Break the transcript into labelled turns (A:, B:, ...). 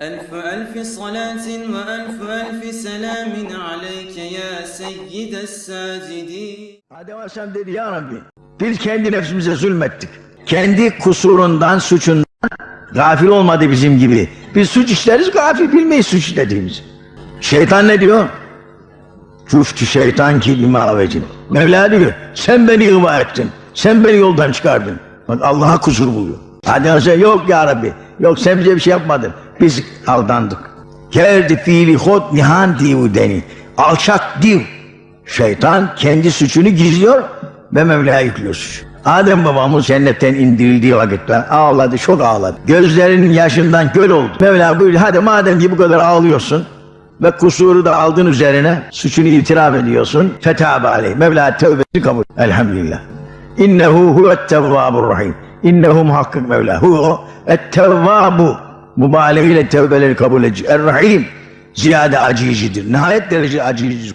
A: ألف ألف صلاة وألف ألف سلام عليك يا سيد الساجدين
B: Adem Aleyhisselam dedi ya Rabbi biz kendi nefsimize zulmettik. Kendi kusurundan, suçundan gafil olmadı bizim gibi. Biz suç işleriz gafil bilmeyiz suç işlediğimizi. Şeytan ne diyor? Küftü şeytan ki bime avecin. Mevla diyor sen beni ıva ettin. Sen beni yoldan çıkardın. Bak Allah'a kusur buluyor. Adem Aleyhisselam yok ya Rabbi. Yok sen bize bir şey yapmadın. Biz aldandık. Kerdi fiili hot nihan diyu deni. Alçak div. Şeytan kendi suçunu gizliyor ve Mevla'ya yüklüyor suçu. Adem babamız cennetten indirildiği vakitler ağladı, çok ağladı. Gözlerinin yaşından göl oldu. Mevla buyurdu, hadi madem ki bu kadar ağlıyorsun ve kusuru da aldın üzerine, suçunu itiraf ediyorsun. Fetâbe aleyh. Mevla tövbesi kabul. Elhamdülillah. İnnehu huvet tevvabur rahim. İnnehu muhakkak Mevla. Hu et tevvabu. Mübaleğiyle tevbeleri kabul edici. Er rahim. Ziyade acicidir. Nihayet derece acicidir.